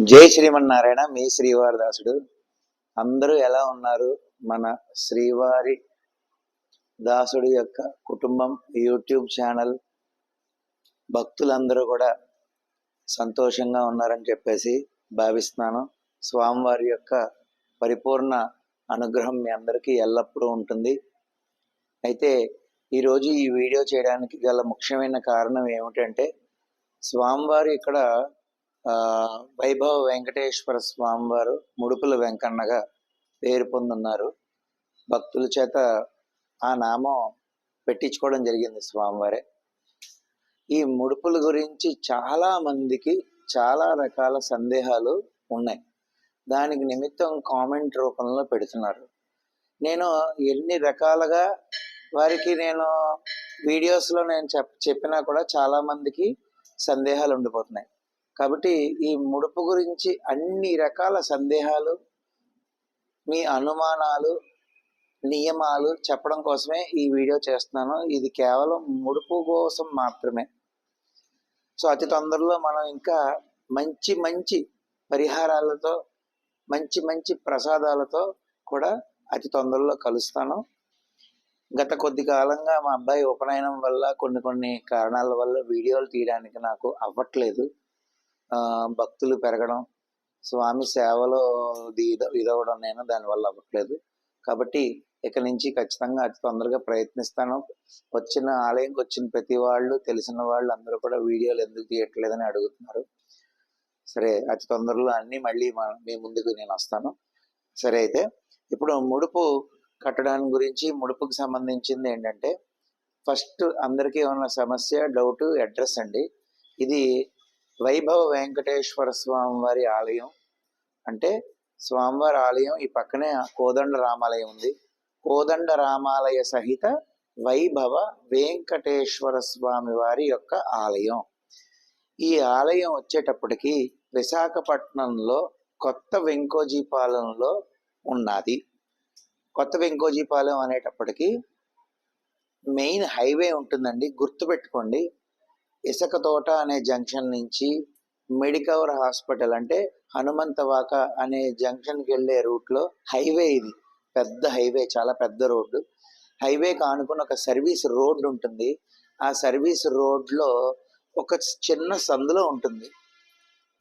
జై శ్రీమన్నారాయణ మీ శ్రీవారి దాసుడు. అందరూ ఎలా ఉన్నారు? మన శ్రీవారి దాసుడు యొక్క కుటుంబం యూట్యూబ్ ఛానల్. భక్తులందరూ కూడా సంతోషంగా ఉన్నారని చెప్పేసి భావిస్తున్నాను. స్వామివారి యొక్క పరిపూర్ణ అనుగ్రహం మీ అందరికీ ఎల్లప్పుడూ ఉంటుంది. అయితే ఈరోజు ఈ వీడియో చేయడానికి గల ముఖ్యమైన కారణం ఏమిటంటే స్వామివారు ఇక్కడ వైభవ వెంకటేశ్వర స్వామివారు ముడుపుల వెంకన్నగా పేరు పొందున్నారు. భక్తుల చేత ఆ నామం పెట్టించుకోవడం జరిగింది స్వామివారే. ఈ ముడుపుల గురించి చాలా మందికి చాలా రకాల సందేహాలు ఉన్నాయి. దానికి నిమిత్తం కామెంట్ రూపంలో పెడుతున్నారు. నేను ఎన్ని రకాలుగా వారికి నేను వీడియోస్లో నేను చెప్ చెప్పినా కూడా చాలా మందికి సందేహాలు ఉండిపోతున్నాయి. కాబట్టి ఈ ముడుపు గురించి అన్ని రకాల సందేహాలు మీ అనుమానాలు నియమాలు చెప్పడం కోసమే ఈ వీడియో చేస్తున్నాను. ఇది కేవలం ముడుపు కోసం మాత్రమే. సో అతి తొందరలో మనం ఇంకా మంచి మంచి పరిహారాలతో మంచి మంచి ప్రసాదాలతో కూడా అతి తొందరలో కలుస్తాను. గత కొద్ది కాలంగా మా అబ్బాయి ఉపనయనం వల్ల కొన్ని కొన్ని కారణాల వల్ల వీడియోలు తీయడానికి నాకు అవ్వట్లేదు. భక్తులు పెరగడం స్వామి సేవలో ఇది ఇదవడం నేను దానివల్ల అవ్వట్లేదు. కాబట్టి ఇక నుంచి ఖచ్చితంగా అతి తొందరగా ప్రయత్నిస్తాను. వచ్చిన ఆలయంకి వచ్చిన ప్రతి వాళ్ళు తెలిసిన వాళ్ళు అందరూ కూడా వీడియోలు ఎందుకు తీయట్లేదని అడుగుతున్నారు. సరే అతి తొందరలో అన్నీ మళ్ళీ మీ ముందుకు నేను వస్తాను. సరే అయితే ఇప్పుడు ముడుపు కట్టడానికి గురించి ముడుపుకి సంబంధించింది ఏంటంటే ఫస్ట్ అందరికీ ఉన్న సమస్య డౌట్ అడ్రస్ అండి. ఇది వైభవ వెంకటేశ్వర స్వామి వారి ఆలయం. అంటే స్వామివారి ఆలయం ఈ పక్కనే కోదండ రామాలయం ఉంది. కోదండ రామాలయ సహిత వైభవ వెంకటేశ్వర స్వామి వారి యొక్క ఆలయం. ఈ ఆలయం వచ్చేటప్పటికి విశాఖపట్నంలో కొత్త వెంకోజీపాలెంలో ఉన్నది. కొత్త వెంకోజీపాలెం అనేటప్పటికి మెయిన్ హైవే ఉంటుందండి. గుర్తుపెట్టుకోండి. ఇసుక తోట అనే జంక్షన్ నుంచి మెడికవర్ హాస్పిటల్ అంటే హనుమంతవాక అనే జంక్షన్కి వెళ్ళే రూట్లో హైవే ఇది. పెద్ద హైవే చాలా పెద్ద రోడ్డు. హైవేకి ఆనుకుని ఒక సర్వీస్ రోడ్డు ఉంటుంది. ఆ సర్వీస్ రోడ్లో ఒక చిన్న సందులో ఉంటుంది.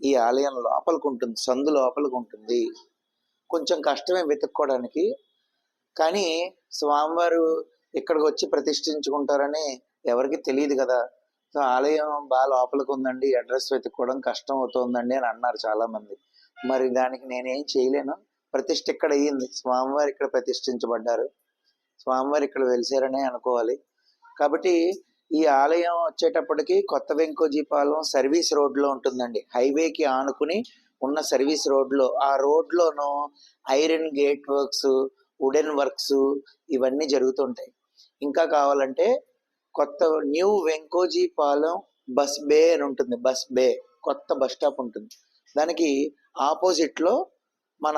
ఈ ఆలయం లోపలికి ఉంటుంది. సందు లోపలికి ఉంటుంది. కొంచెం కష్టమే వెతుక్కోవడానికి. కానీ స్వామివారు ఇక్కడికి వచ్చి ప్రతిష్ఠించుకుంటారని ఎవరికి తెలియదు కదా. సో ఆలయం బాగా లోపలికి ఉందండి అడ్రస్ వెతుక్కోవడం కష్టం అవుతుందండి అని అన్నారు చాలా మంది మరి దానికి నేనేం చేయలేను. ప్రతిష్ఠ ఇక్కడ అయ్యింది. స్వామివారు ఇక్కడ ప్రతిష్ఠించబడ్డారు. స్వామివారు ఇక్కడ వెలిసారనే అనుకోవాలి. కాబట్టి ఈ ఆలయం వచ్చేటప్పటికి కొత్త వెంకోజీపాలెం సర్వీస్ రోడ్లో ఉంటుందండి. హైవేకి ఆనుకుని ఉన్న సర్వీస్ రోడ్లో. ఆ రోడ్లోనూ iron gate works wooden works ఇవన్నీ జరుగుతుంటాయి. ఇంకా కావాలంటే కొత్త న్యూ వెంకోజీపాలెం బస్ బే అని ఉంటుంది బస్ బే. కొత్త బస్ స్టాప్ ఉంటుంది. దానికి ఆపోజిట్లో మన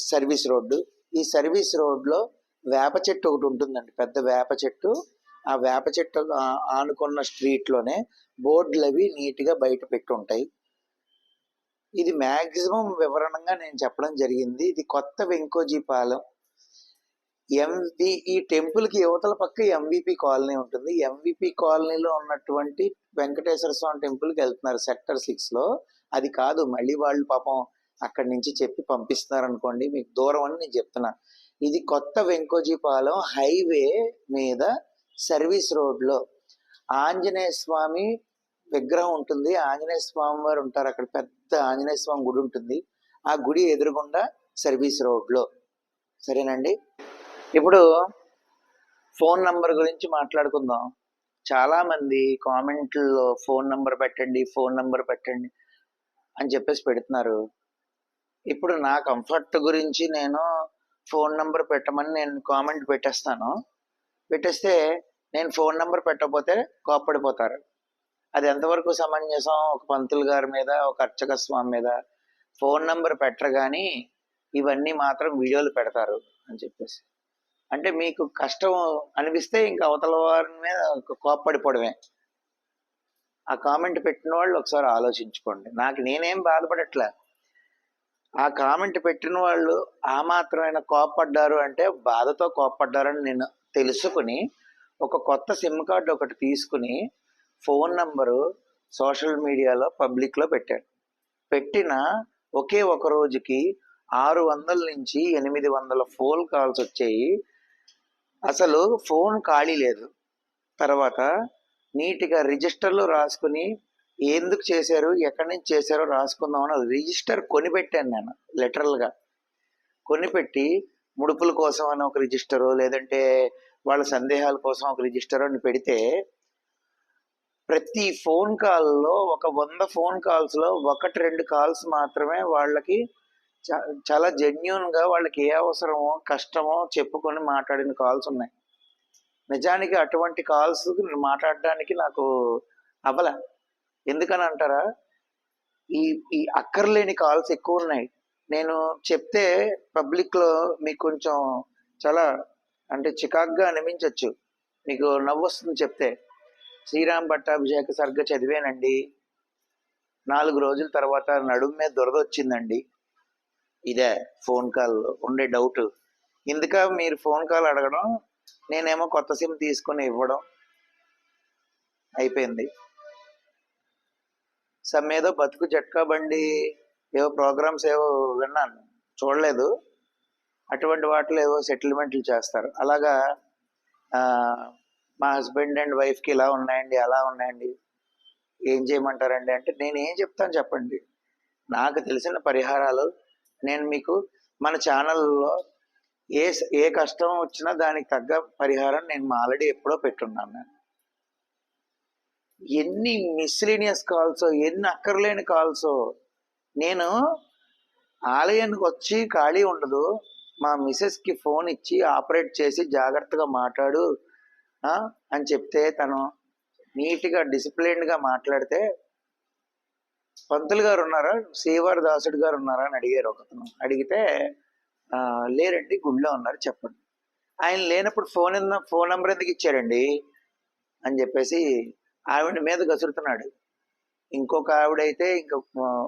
సర్వీస్ రోడ్డు. ఈ సర్వీస్ రోడ్లో వేప చెట్టు ఒకటి ఉంటుందండి పెద్ద వేప చెట్టు. ఆ వేప చెట్టు ఆనుకున్న స్ట్రీట్లోనే బోర్డులు అవి నీట్గా బయట పెట్టి ఉంటాయి. ఇది మ్యాక్సిమం వివరణంగా నేను చెప్పడం జరిగింది. ఇది కొత్త వెంకోజీపాలెం ఎంవి ఈ టెంపుల్కి యువతల పక్క ఎంవిపి కాలనీ ఉంటుంది. ఎంవిపి కాలనీలో ఉన్నటువంటి వెంకటేశ్వర స్వామి టెంపుల్కి వెళ్తున్నారు సెక్టర్ సిక్స్లో. అది కాదు మళ్ళీ వాళ్ళు పాపం అక్కడి నుంచి చెప్పి పంపిస్తున్నారు అనుకోండి మీకు దూరం అని నేను చెప్తున్నా. ఇది కొత్త వెంకోజీపాలెం హైవే మీద సర్వీస్ రోడ్లో. ఆంజనేయ స్వామి విగ్రహం ఉంటుంది. ఆంజనేయ స్వామి వారు ఉంటారు. అక్కడ పెద్ద ఆంజనేయ స్వామి గుడి ఉంటుంది. ఆ గుడి ఎదురుగుండా సర్వీస్ రోడ్లో. సరేనండి? ఇప్పుడు ఫోన్ నంబర్ గురించి మాట్లాడుకుందాం. చాలా మంది ఫోన్ నంబర్ పెట్టండి ఫోన్ నంబర్ పెట్టండి అని చెప్పేసి పెడుతున్నారు. ఇప్పుడు నా కంఫర్ట్ గురించి నేను ఫోన్ నంబర్ పెట్టమని నేను కామెంట్ పెట్టేస్తాను. పెట్టేస్తే నేను ఫోన్ నంబర్ పెట్టకపోతే కోప్పడిపోతారు. అది ఎంతవరకు సమంజసం? ఒక పంతులు గారి మీద ఒక అర్చక స్వామి మీద ఫోన్ నంబర్ పెట్టరు కానీ ఇవన్నీ మాత్రం వీడియోలు పెడతారు అని చెప్పేసి. అంటే మీకు కష్టం అనిపిస్తే ఇంకా అవతల వారి మీద కోప్పడిపోవడమే. ఆ కామెంట్ పెట్టిన వాళ్ళు ఒకసారి ఆలోచించుకోండి. నాకు నేనేం బాధపడట్లే. ఆ కామెంట్ పెట్టిన వాళ్ళు ఆ మాత్రమైన కోప్పడ్డారు అంటే బాధతో కోప్పడ్డారని నేను తెలుసుకుని ఒక కొత్త సిమ్ కార్డు ఒకటి తీసుకుని ఫోన్ నంబరు సోషల్ మీడియాలో పబ్లిక్లో పెట్టాను. పెట్టిన ఒకే ఒక రోజుకి ఆరు వందల నుంచి ఎనిమిది వందల ఫోన్ కాల్స్ వచ్చాయి. అసలు ఫోన్ ఖాళీ లేదు. తర్వాత నీట్గా రిజిస్టర్లో రాసుకుని ఎందుకు చేశారు ఎక్కడి నుంచి చేశారో రాసుకుందామని రిజిస్టర్ కొనిపెట్టాను నేను లిటరల్గా. కొనిపెట్టి ముడుపుల కోసం అని ఒక రిజిస్టరు లేదంటే వాళ్ళ సందేహాల కోసం ఒక రిజిస్టర్ అని పెడితే ప్రతి ఫోన్ కాల్లో ఒక వంద ఫోన్ కాల్స్లో ఒకటి రెండు కాల్స్ మాత్రమే వాళ్ళకి చాలా జెన్యున్గా వాళ్ళకి ఏ అవసరమో కష్టమో చెప్పుకొని మాట్లాడిన కాల్స్ ఉన్నాయి. నిజానికి అటువంటి కాల్స్ మాట్లాడడానికి నాకు అవ్వల. ఎందుకని అంటారా? ఈ ఈ అక్కర్లేని కాల్స్ ఎక్కువ ఉన్నాయి. నేను చెప్తే పబ్లిక్లో మీకు కొంచెం చాలా అంటే చికాగ్గా అనిపించవచ్చు మీకు నవ్వు వస్తుంది చెప్తే. శ్రీరామ్ పట్టాభిషేక సరిగ్గా చదివానండి. నాలుగు రోజుల తర్వాత నడుము మీద దొరద వచ్చిందండి. ఇదే ఫోన్ కాల్ ఉండే డౌట్. ఇందుక మీరు ఫోన్ కాల్ అడగడం నేనేమో కొత్త సిమ్ తీసుకొని ఇవ్వడం అయిపోయింది. సమ్ ఏదో బతుకు జట్కా బండి ఏవో ప్రోగ్రామ్స్ ఏవో విన్నాను చూడలేదు. అటువంటి వాటిలో ఏవో సెటిల్మెంట్లు చేస్తారు. అలాగా మా హస్బెండ్ అండ్ వైఫ్కి ఇలా ఉన్నాయండి అలా ఉన్నాయండి ఏం చేయమంటారండి అంటే నేను ఏం చెప్తాను చెప్పండి. నాకు తెలిసిన పరిహారాలు నేను మీకు మన ఛానల్లో ఏ ఏ కష్టం వచ్చినా దానికి తగ్గ పరిహారం నేను ఆల్రెడీ ఎప్పుడో పెట్టున్నాను నేను. ఎన్ని మిస్లీనియస్ కాల్స్ ఎన్ని అక్కర్లేని కాల్స్ నేను ఆలయానికి వచ్చి ఖాళీ ఉండదు. మా మిసెస్కి ఫోన్ ఇచ్చి ఆపరేట్ చేసి జాగ్రత్తగా మాట్లాడు అని చెప్తే తను నీట్గా డిసిప్లిన్డ్గా మాట్లాడితే పంతులు గారు ఉన్నారా? సేవార్ దాసుడు గారు ఉన్నారా అని అడిగారు ఒకతను. అడిగితే లేరండి గుళ్ళో ఉన్నారు చెప్పండి. ఆయన లేనప్పుడు ఫోన్ ఫోన్ నెంబర్ ఎందుకు ఇచ్చారండి? అని చెప్పేసి ఆవిడ మీద గసురుతున్నాడు ఇంకొక ఆవిడైతే ఇంక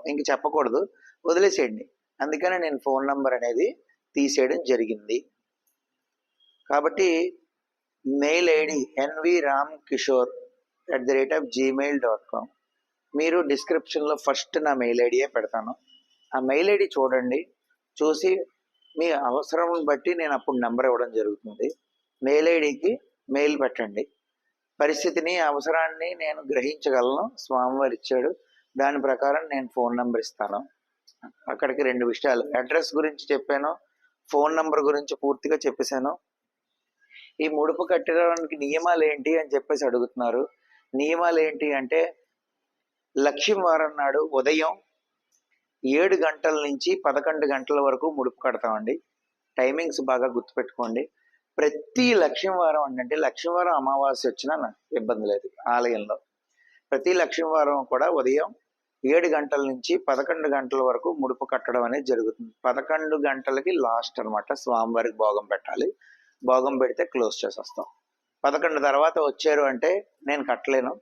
ఇంక చెప్పకూడదు. వదిలేసేయండి. అందుకనే నేను ఫోన్ నంబర్ అనేది తీసేయడం జరిగింది. కాబట్టి mail ID N V Ram Kishore at the rate of Gmail dot com. మీరు డిస్క్రిప్షన్లో ఫస్ట్ నా మెయిల్ ఐడియే పెడతాను. ఆ మెయిల్ ఐడి చూడండి. చూసి మీ అవసరం బట్టి నేను అప్పుడు నెంబర్ ఇవ్వడం జరుగుతుంది. మెయిల్ ఐడికి మెయిల్ పెట్టండి. పరిస్థితిని అవసరాన్ని నేను గ్రహించగలను. స్వామివారు ఇచ్చాడు. దాని ప్రకారం నేను ఫోన్ నెంబర్ ఇస్తాను. అక్కడికి రెండు విషయాలు. అడ్రస్ గురించి చెప్పాను. ఫోన్ నెంబర్ గురించి పూర్తిగా చెప్పేశాను. ఈ ముడుపు కట్టడానికి నియమాలు ఏంటి అని చెప్పేసి అడుగుతున్నారు. నియమాలు ఏంటి అంటే లక్ష్యం వారం నాడు ఉదయం ఏడు గంటల నుంచి పదకొండు గంటల వరకు ముడుపు కడతామండి. టైమింగ్స్ బాగా గుర్తుపెట్టుకోండి. ప్రతి లక్ష్యం వారం అంటే లక్ష్యం వారం అమావాస్య వచ్చినా నాకు ఇబ్బంది లేదు ఆలయంలో. ప్రతి లక్ష్యం వారం కూడా ఉదయం ఏడు గంటల నుంచి పదకొండు గంటల వరకు ముడుపు కట్టడం అనేది జరుగుతుంది. పదకొండు గంటలకి లాస్ట్ అన్నమాట. స్వామివారికి భోగం పెట్టాలి. భోగం పెడితే క్లోజ్ చేసేస్తాం. పదకొండు తర్వాత వచ్చారు అంటే నేను కట్టలేను.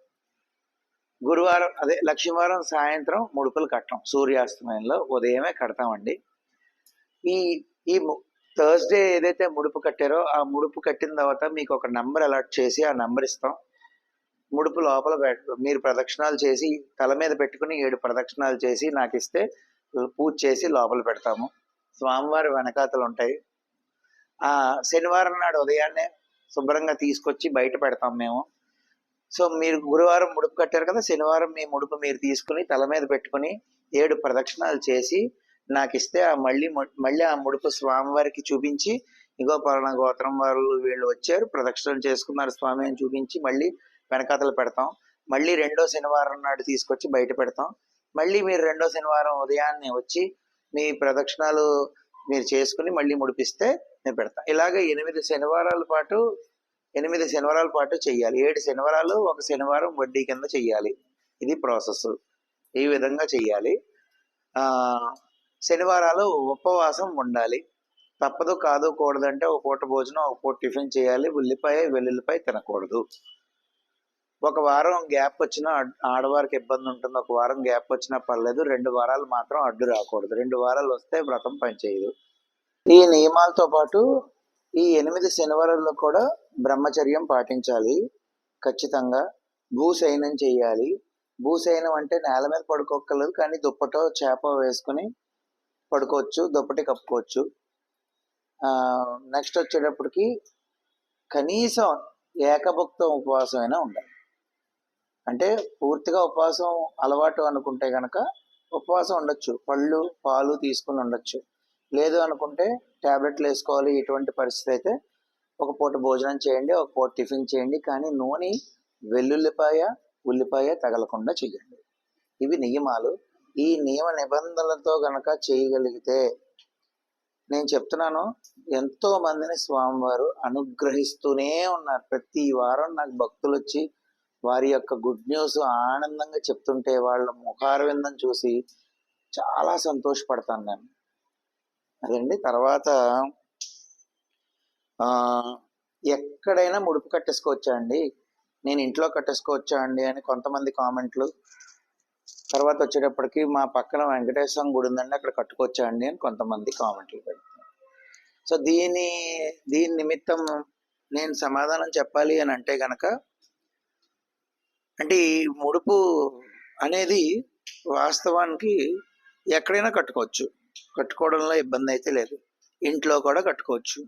గురువారం అదే లక్ష్మీవారం సాయంత్రం ముడుపులు కట్టడం సూర్యాస్తమయంలో ఉదయమే కడతామండి. ఈ ఈ థర్స్డే ఏదైతే ముడుపు కట్టారో ఆ ముడుపు కట్టిన తర్వాత మీకు ఒక నంబర్ అలర్ట్ చేసి ఆ నంబర్ ఇస్తాం. ముడుపు లోపల పెట్ట మీరు ప్రదక్షిణాలు చేసి తల మీద పెట్టుకుని ఏడు ప్రదక్షిణాలు చేసి నాకు ఇస్తే పూజ చేసి లోపల పెడతాము. స్వామివారి వెనకాతలు ఉంటాయి. ఆ శనివారం నాడు ఉదయాన్నే శుభ్రంగా తీసుకొచ్చి బయట పెడతాం మేము. సో మీరు గురువారం ముడుపు కట్టారు కదా శనివారం మీ ముడుపు మీరు తీసుకుని తల మీద పెట్టుకుని ఏడు ప్రదక్షిణాలు చేసి నాకు ఇస్తే ఆ మళ్ళీ మళ్ళీ ఆ ముడుపు స్వామివారికి చూపించి ఇగో పలానా గోత్రం వారు వీళ్ళు వచ్చారు ప్రదక్షిణలు చేసుకున్నారు స్వామి అని చూపించి మళ్ళీ వెనకాతలు పెడతాం. మళ్ళీ రెండో శనివారం నాడు తీసుకొచ్చి బయట పెడతాం. మళ్ళీ మీరు రెండో శనివారం ఉదయాన్నే వచ్చి మీ ప్రదక్షిణాలు మీరు చేసుకుని మళ్ళీ ముడిపిస్తే నేను పెడతాం. ఇలాగ ఎనిమిది శనివారాల పాటు ఎనిమిది శనివారాల పాటు చేయాలి ఏడు శనివారాలు ఒక శనివారం వడ్డీ కింద చెయ్యాలి. ఇది ప్రాసెస్. ఈ విధంగా చెయ్యాలి. శనివారాలు ఉపవాసం ఉండాలి. తప్పదు కాదు కూడదంటే ఒక పూట భోజనం ఒక పూట టిఫిన్ చేయాలి. ఉల్లిపాయ వెల్లుల్లిపాయ తినకూడదు. ఒక వారం గ్యాప్ వచ్చినా ఆడవారికి ఇబ్బంది ఉంటుంది. ఒక వారం గ్యాప్ వచ్చినా పర్లేదు. రెండు వారాలు మాత్రం అడ్డు రాకూడదు. రెండు వారాలు వస్తే వ్రతం పనిచేయదు. ఈ నియమాలతో పాటు ఈ ఎనిమిది శనివారాల్లో కూడా బ్రహ్మచర్యం పాటించాలి. ఖచ్చితంగా భూశయనం చేయాలి. భూశయనం అంటే నేల మీద పడుకోక్కర్లేదు కానీ దుప్పటో చేప వేసుకుని పడుకోవచ్చు దుప్పటి కప్పుకోవచ్చు. నెక్స్ట్ వచ్చేటప్పటికి కనీసం ఏకభుక్త ఉపవాసం అయినా ఉండాలి. అంటే పూర్తిగా ఉపవాసం అలవాటు అనుకుంటే కనుక ఉపవాసం ఉండొచ్చు. పళ్ళు పాలు తీసుకుని ఉండొచ్చు. లేదు అనుకుంటే ట్యాబ్లెట్లు వేసుకోవాలి ఇటువంటి పరిస్థితి అయితే ఒక పూట భోజనం చేయండి ఒక పూట టిఫిన్ చేయండి కానీ నూనె వెల్లుల్లిపాయ ఉల్లిపాయ తగలకుండా చేయండి. ఇవి నియమాలు. ఈ నియమ నిబంధనలతో గనక చేయగలిగితే నేను చెప్తున్నాను ఎంతో మందిని స్వామివారు అనుగ్రహిస్తూనే ఉన్నారు. ప్రతి వారం నాకు భక్తులు వచ్చి వారి యొక్క గుడ్ న్యూస్ ఆనందంగా చెప్తుంటే వాళ్ళ ముఖారవిందం చూసి చాలా సంతోషపడతాను నేను. అదండి. తర్వాత ఎక్కడైనా ముడుపు కట్టేసుకోవచ్చా అండి? నేను ఇంట్లో కట్టేసుకోవచ్చా అండి అని కొంతమంది కామెంట్లు. తర్వాత వచ్చేటప్పటికి మా పక్కన వెంకటేశ్వరం గుడి ఉందండి అక్కడ కట్టుకోవచ్చా అండి అని కొంతమంది కామెంట్లు పెడుతున్నారు. సో దీని దీని నిమిత్తం నేను సమాధానం చెప్పాలి అని అంటే గనక అంటే ఈ ముడుపు అనేది వాస్తవానికి ఎక్కడైనా కట్టుకోవచ్చు. కట్టుకోవడంలో ఇబ్బంది అయితే లేదు. ఇంట్లో కూడా కట్టుకోవచ్చు.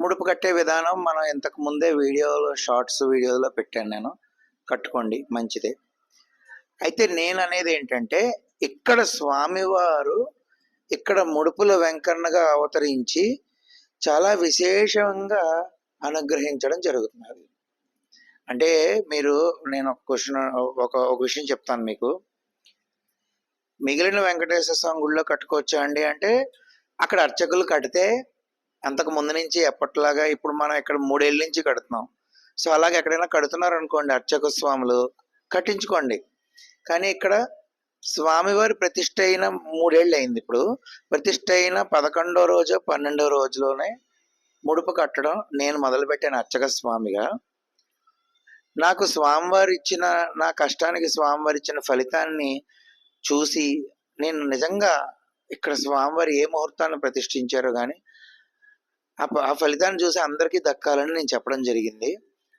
ముడుపు కట్టే విధానం మనం ఇంతకు ముందే వీడియోలో షార్ట్స్ వీడియోలో పెట్టాను నేను. కట్టుకోండి మంచిదే. అయితే నేను అనేది ఏంటంటే ఇక్కడ స్వామివారు ఇక్కడ ముడుపుల వెంకన్నగా అవతరించి చాలా విశేషంగా అనుగ్రహించడం జరుగుతున్నది. అంటే మీరు నేను ఒక క్వశ్చన్ ఒక ఒక విషయం చెప్తాను మీకు. మిగిలిన వెంకటేశ్వర స్వామి గుళ్ళో కట్టుకోవచ్చా అండి? అంటే అక్కడ అర్చకులు కడితే అంతకు ముందు నుంచి ఎప్పటిలాగా ఇప్పుడు మనం ఇక్కడ మూడేళ్ళ నుంచి కడుతున్నాం. సో అలాగే ఎక్కడైనా కడుతున్నారు అనుకోండి అర్చక స్వాములు కట్టించుకోండి. కానీ ఇక్కడ స్వామివారి ప్రతిష్ట అయిన మూడేళ్ళు అయింది ఇప్పుడు. ప్రతిష్ట అయిన పదకొండో రోజు పన్నెండో రోజులోనే ముడుపు కట్టడం నేను మొదలుపెట్టాను అర్చక స్వామిగా. నాకు స్వామివారు ఇచ్చిన నా కష్టానికి స్వామివారు ఇచ్చిన ఫలితాన్ని చూసి నేను నిజంగా ఇక్కడ స్వామివారు ఏ ముహూర్తాన్ని ప్రతిష్ఠించారో కానీ ఆ ప- ఆ ఫలితాన్ని చూసి అందరికీ దక్కాలని నేను చెప్పడం జరిగింది.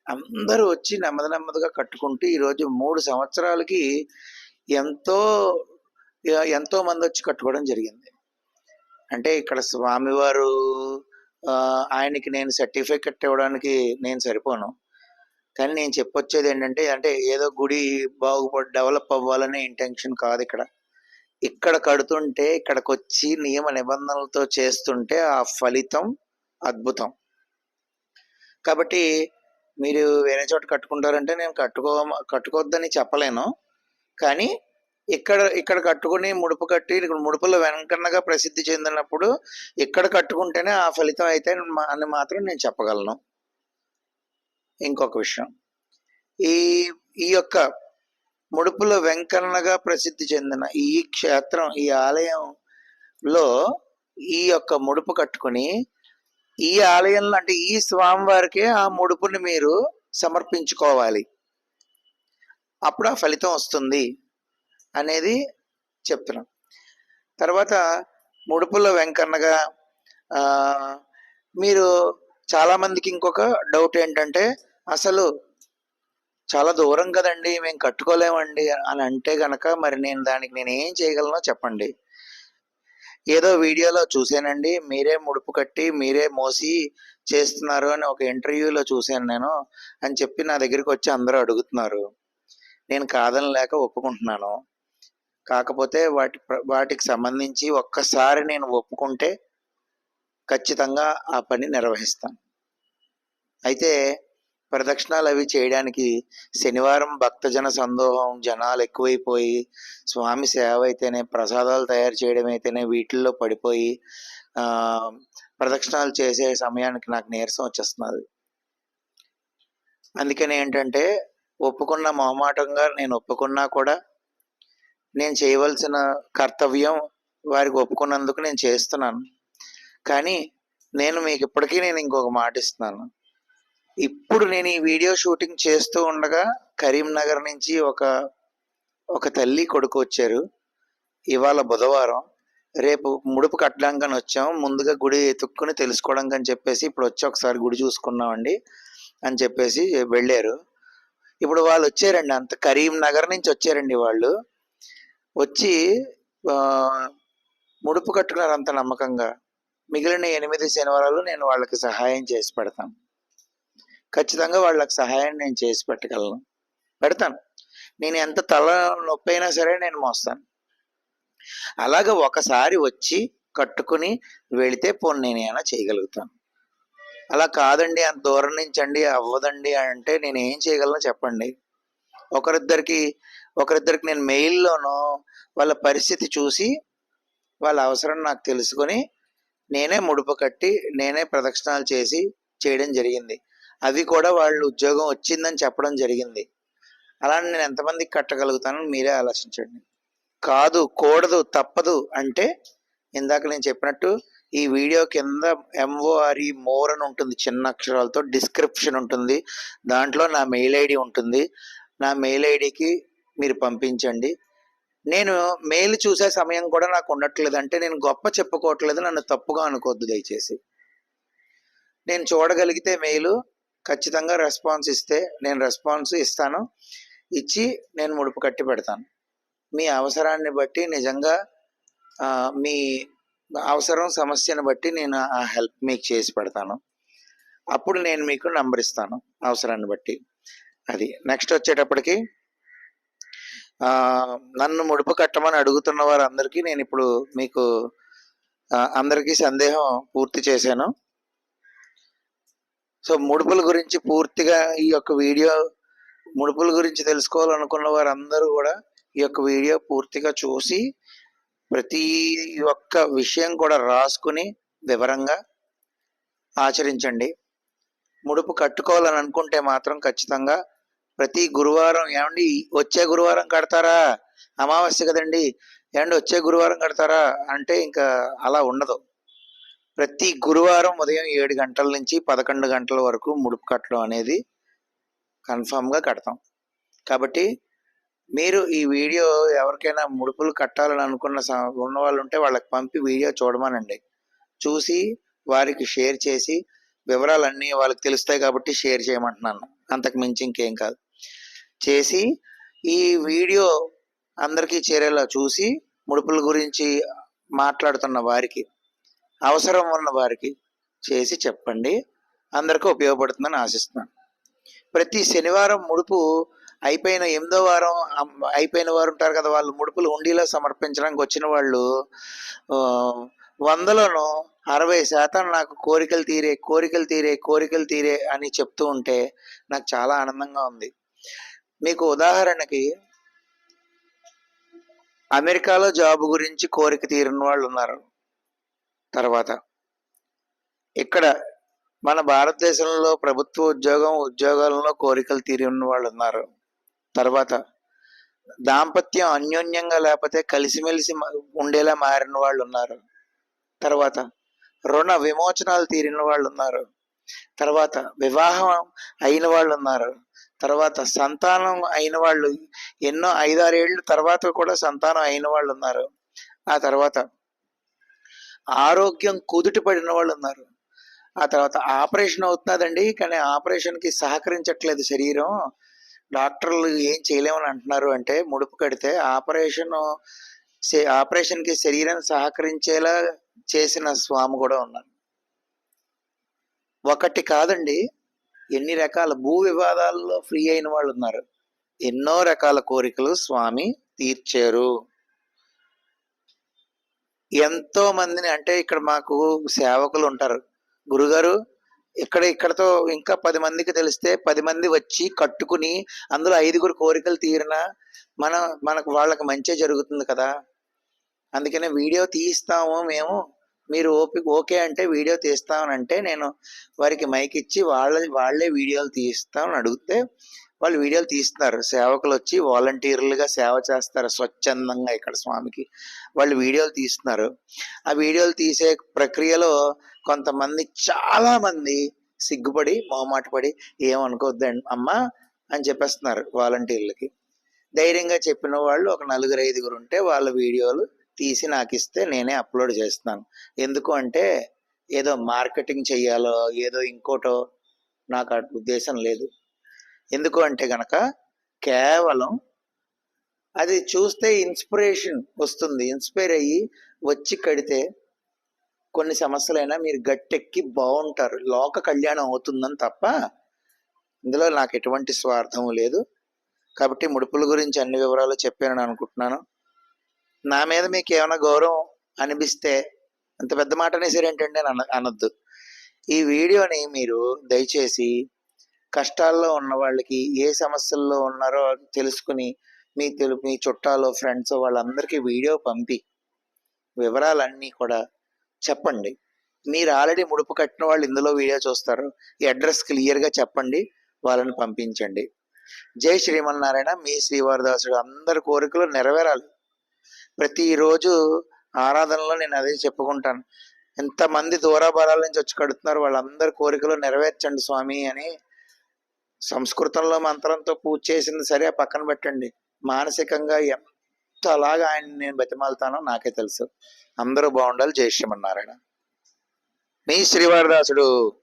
అందరూ వచ్చి నెమ్మది నెమ్మదిగా కట్టుకుంటూ ఈరోజు మూడు సంవత్సరాలకి ఎంతో ఎంతో మంది వచ్చి కట్టుకోవడం జరిగింది. అంటే ఇక్కడ స్వామివారు ఆయనకి నేను సర్టిఫికెట్ ఇవ్వడానికి నేను సరిపోను. కానీ నేను చెప్పొచ్చేది ఏంటంటే అంటే ఏదో గుడి బాగుపడి డెవలప్ అవ్వాలనే ఇంటెన్షన్ కాదు ఇక్కడ. ఇక్కడ కడుతుంటే ఇక్కడికి వచ్చి నియమ నిబంధనలతో చేస్తుంటే ఆ ఫలితం అద్భుతం. కాబట్టి మీరు వేరే చోట కట్టుకుంటారంటే నేను కట్టుకో కట్టుకోవద్దని చెప్పలేను. కానీ ఇక్కడ ఇక్కడ కట్టుకుని ముడుపు కట్టి ఇక్కడ ముడుపులో వెనకన్నగా ప్రసిద్ధి చెందినప్పుడు ఇక్కడ కట్టుకుంటేనే ఆ ఫలితం అయితే మా- అని మాత్రం నేను చెప్పగలను. ఇంకొక విషయం. ఈ ఈ యొక్క ముడుపుల వెంకన్నగా ప్రసిద్ధి చెందిన ఈ క్షేత్రం ఈ ఆలయంలో ఈ యొక్క ముడుపు కట్టుకుని ఈ ఆలయంలో అంటే ఈ స్వామివారికే ఆ ముడుపుని మీరు సమర్పించుకోవాలి. అప్పుడు ఆ ఫలితం వస్తుంది అనేది చెప్తున్నాం. తర్వాత ముడుపుల వెంకన్నగా మీరు చాలామందికి ఇంకొక డౌట్ ఏంటంటే అసలు చాలా దూరం కదండి మేము కట్టుకోలేమండి అని అంటే గనక మరి నేను దానికి నేను ఏం చేయగలనో చెప్పండి. ఏదో వీడియోలో చూసానండి మీరే ముడుపు కట్టి మీరే మోసి చేస్తున్నారు అని ఒక ఇంటర్వ్యూలో చూశాను నేను అని చెప్పి నా దగ్గరికి వచ్చి అందరూ అడుగుతున్నారు. నేను కాదని లేక ఒప్పుకుంటున్నాను. కాకపోతే వాటి వాటికి సంబంధించి ఒక్కసారి నేను ఒప్పుకుంటే ఖచ్చితంగా ఆ పని నిర్వహిస్తాను. అయితే ప్రదక్షిణాలు అవి చేయడానికి శనివారం భక్తజన సందోహం జనాలు ఎక్కువైపోయి స్వామి సేవ అయితేనే ప్రసాదాలు తయారు చేయడం అయితేనే వీటిల్లో పడిపోయి ప్రదక్షిణాలు చేసే సమయానికి నాకు నీరసం వచ్చేస్తున్నది. అందుకని ఏంటంటే ఒప్పుకున్న మొహమాటంగా నేను ఒప్పుకున్నా కూడా నేను చేయవలసిన కర్తవ్యం వారికి ఒప్పుకున్నందుకు నేను చేస్తున్నాను. కానీ నేను మీకు ఇప్పటికీ నేను ఇంకొక మాట ఇస్తున్నాను. ఇప్పుడు నేను ఈ వీడియో షూటింగ్ చేస్తూ ఉండగా కరీంనగర్ నుంచి ఒక ఒక తల్లి కొడుకు వచ్చారు. ఇవాళ బుధవారం. రేపు ముడుపు కట్టడానికి వచ్చాం ముందుగా గుడి ఎత్తుక్కుని తెలుసుకోవడానికి అని చెప్పేసి ఇప్పుడు వచ్చి ఒకసారి గుడి చూసుకున్నామండి అని చెప్పేసి వెళ్ళారు. ఇప్పుడు వాళ్ళు వచ్చారండి అంత కరీంనగర్ నుంచి వచ్చారండి వాళ్ళు. వచ్చి ముడుపు కట్టుకున్నారు అంత నమ్మకంగా. మిగిలిన ఎనిమిది శనివారాలు నేను వాళ్ళకి సహాయం చేసి పెడతాను. ఖచ్చితంగా వాళ్ళకి సహాయం నేను చేసి పెట్టగలను. పెడతాను. నేను ఎంత తల నొప్పి అయినా సరే నేను మోస్తాను. అలాగ ఒకసారి వచ్చి కట్టుకుని వెళితే పోను నేను ఏమైనా చేయగలుగుతాను. అలా కాదండి అంత దూరం నుంచి అండి అవ్వదండి అంటే నేను ఏం చేయగలను చెప్పండి? ఒకరిద్దరికి ఒకరిద్దరికి నేను మెయిల్లోనో వాళ్ళ పరిస్థితి చూసి వాళ్ళ అవసరం నాకు తెలుసుకొని నేనే ముడుపు కట్టి నేనే ప్రదక్షిణాలు చేసి చేయడం జరిగింది. అవి కూడా వాళ్ళు ఉద్యోగం వచ్చిందని చెప్పడం జరిగింది. అలా నేను ఎంతమందికి కట్టగలుగుతానని మీరే ఆలోచించండి. కాదు కూడదు తప్పదు అంటే ఇందాక నేను చెప్పినట్టు ఈ వీడియో కింద ఎంఓఆర్ఈ మోర్ అని ఉంటుంది చిన్న అక్షరాలతో డిస్క్రిప్షన్ ఉంటుంది. దాంట్లో నా మెయిల్ ఐడి ఉంటుంది. నా మెయిల్ ఐడికి మీరు పంపించండి. నేను మెయిల్ చూసే సమయం కూడా నాకు ఉండట్లేదు అంటే నేను గొప్ప చెప్పుకోవట్లేదు నన్ను తప్పుగా అనుకోవద్దు దయచేసి. నేను చూడగలిగితే మెయిల్ ఖచ్చితంగా రెస్పాన్స్ ఇస్తే నేను రెస్పాన్స్ ఇస్తాను. ఇచ్చి నేను ముడుపు కట్టి పెడతాను. మీ అవసరాన్ని బట్టి నిజంగా మీ అవసరం సమస్యను బట్టి నేను ఆ హెల్ప్ మీకు చేసి పెడతాను. అప్పుడు నేను మీకు నంబర్ ఇస్తాను అవసరాన్ని బట్టి. అది నెక్స్ట్ వచ్చేటప్పటికి నన్ను ముడుపు కట్టమని అడుగుతున్న వారందరికీ నేను ఇప్పుడు మీకు అందరికీ సందేహం పూర్తి చేశాను. సో ముడుపుల గురించి పూర్తిగా ఈ యొక్క వీడియో ముడుపుల గురించి తెలుసుకోవాలనుకున్న వారందరూ కూడా ఈ యొక్క వీడియో పూర్తిగా చూసి ప్రతి ఒక్క విషయం కూడా రాసుకుని వివరంగా ఆచరించండి. ముడుపు కట్టుకోవాలని అనుకుంటే మాత్రం ఖచ్చితంగా ప్రతి గురువారం ఏమండి వచ్చే గురువారం కడతారా? అమావాస్య కదండి. ఏమండి వచ్చే గురువారం కడతారా? అంటే ఇంకా అలా ఉండదు. ప్రతి గురువారం ఉదయం ఏడు గంటల నుంచి పదకొండు గంటల వరకు ముడుపు కట్టడం అనేది కన్ఫామ్గా కడతాం. కాబట్టి మీరు ఈ వీడియో ఎవరికైనా ముడుపులు కట్టాలని అనుకున్న స- ఉన్న వాళ్ళు ఉంటే వాళ్ళకి పంపి వీడియో చూడమనండి. చూసి వారికి షేర్ చేసి వివరాలన్నీ వాళ్ళకి తెలుస్తాయి కాబట్టి షేర్ చేయమంటున్నాను. అంతకు మించి ఇంకేం కాదు. చేసి ఈ వీడియో అందరికీ చేరేలా చూసి ముడుపుల గురించి మాట్లాడుతున్న వారికి అవసరం ఉన్న వారికి చేసి చెప్పండి. అందరికీ ఉపయోగపడుతుందని ఆశిస్తున్నాను. ప్రతి శనివారం ముడుపు అయిపోయిన ఎనిమిదో వారం అయిపోయిన వారు ఉంటారు కదా వాళ్ళు ముడుపులు ఉండిలో సమర్పించడానికి వచ్చిన వాళ్ళు వందలోనూ అరవై శాతం నాకు కోరికలు తీరే కోరికలు తీరే కోరికలు తీరే అని చెప్తూ ఉంటే నాకు చాలా ఆనందంగా ఉంది. మీకు ఉదాహరణకి అమెరికాలో జాబ్ గురించి కోరిక తీరిన వాళ్ళు ఉన్నారు. తర్వాత ఇక్కడ మన భారతదేశంలో ప్రభుత్వ ఉద్యోగం ఉద్యోగాలలో కోరికలు తీరిన వాళ్ళు ఉన్నారు. తర్వాత దాంపత్యం అన్యోన్యంగా లేకపోతే కలిసిమెలిసి ఉండేలా మారిన వాళ్ళు ఉన్నారు. తర్వాత రుణ విమోచనాలు తీరిన వాళ్ళు ఉన్నారు. తర్వాత వివాహం అయిన వాళ్ళు ఉన్నారు. తర్వాత సంతానం అయిన వాళ్ళు ఎన్నో ఐదారేళ్ళు తర్వాత కూడా సంతానం అయిన వాళ్ళు ఉన్నారు. ఆ తర్వాత ఆరోగ్యం కుదుట పడిన వాళ్ళు ఉన్నారు. ఆ తర్వాత ఆపరేషన్ అవుతున్నదండి కానీ ఆపరేషన్కి సహకరించట్లేదు శరీరం. డాక్టర్లు ఏం చేయలేమని అంటున్నారు అంటే ముడుపు కడితే ఆపరేషన్ ఆపరేషన్కి శరీరం సహకరించేలా చేసిన స్వామి కూడా ఉన్నారు. ఒకటి కాదండి ఎన్ని రకాల భూ వివాదాల్లో ఫ్రీ అయిన వాళ్ళు ఉన్నారు. ఎన్నో రకాల కోరికలు స్వామి తీర్చారు. ఎంతో మందిని అంటే ఇక్కడ మాకు సేవకులు ఉంటారు. గురుగారు ఇక్కడ ఇక్కడతో ఇంకా పది మందికి తెలిస్తే పది మంది వచ్చి కట్టుకుని అందులో ఐదుగురు కోరికలు తీరినా మన మనకు వాళ్ళకి మంచి జరుగుతుంది కదా. అందుకనే వీడియో తీస్తాము మేము. మీరు ఓపి ఓకే అంటే వీడియో తీస్తామని అంటే నేను వారికి మైక్ ఇచ్చి వాళ్ళ వాళ్ళే వీడియోలు తీస్తామని అడిగితే వాళ్ళు వీడియోలు తీస్తున్నారు. సేవకులు వచ్చి వాలంటీర్లుగా సేవ చేస్తారు స్వచ్ఛందంగా ఇక్కడ స్వామికి. వాళ్ళు వీడియోలు తీస్తున్నారు. ఆ వీడియోలు తీసే ప్రక్రియలో కొంతమంది చాలామంది సిగ్గుపడి మొహమాట పడి ఏమనుకోవద్దండి అమ్మా అని చెప్పేస్తున్నారు వాలంటీర్లకి. ధైర్యంగా చెప్పిన వాళ్ళు ఒక నలుగురు ఐదుగురు ఉంటే వాళ్ళ వీడియోలు తీసి నాకు ఇస్తే నేనే అప్లోడ్ చేస్తున్నాను ఎందుకు అంటే ఏదో మార్కెటింగ్ చేయాలో ఏదో ఇంకోటో నాకు ఉద్దేశం లేదు. ఎందుకు అంటే గనక కేవలం అది చూస్తే ఇన్స్పిరేషన్ వస్తుంది. ఇన్స్పైర్ అయ్యి వచ్చి కడితే కొన్ని సమస్యలైనా మీరు గట్టెక్కి బాగుంటారు. లోక కళ్యాణం అవుతుందని తప్ప ఇందులో నాకు ఎటువంటి స్వార్థం లేదు. కాబట్టి ముడుపుల గురించి అన్ని వివరాలు చెప్పానని అనుకుంటున్నాను. నా మీద మీకు ఏమైనా గౌరవం అనిపిస్తే అంత పెద్ద మాట అనేసరేంటండి అని అన అనొద్దు. ఈ వీడియోని మీరు దయచేసి కష్టాల్లో ఉన్న వాళ్ళకి ఏ సమస్యల్లో ఉన్నారో తెలుసుకుని మీ తెలుపు మీ చుట్టాలు ఫ్రెండ్స్ వాళ్ళందరికీ వీడియో పంపి వివరాలన్నీ కూడా చెప్పండి. మీరు ఆల్రెడీ ముడుపు కట్టిన వాళ్ళు ఇందులో వీడియో చూస్తారు. ఈ అడ్రస్ క్లియర్గా చెప్పండి. వాళ్ళని పంపించండి. జై శ్రీమన్నారాయణ. మీ శ్రీవారదాసుడు అందరి కోరికలు నెరవేరాలి. ప్రతిరోజు ఆరాధనలో నేను అదే చెప్పుకుంటాను. ఎంతమంది దూరాభారాల నుంచి వచ్చి కడుతున్నారు? వాళ్ళందరి కోరికలు నెరవేర్చండి స్వామి అని సంస్కృతంలో మంత్రంతో పూజ చేసింది సరే పక్కన పెట్టండి. మానసికంగా ఎంత అలాగా ఆయన నేను బతిమాలుతానో నాకే తెలుసు. అందరూ బాగుండాలి. జై శ్రీమన్నారాయణ. మీ శ్రీవారదాసుడు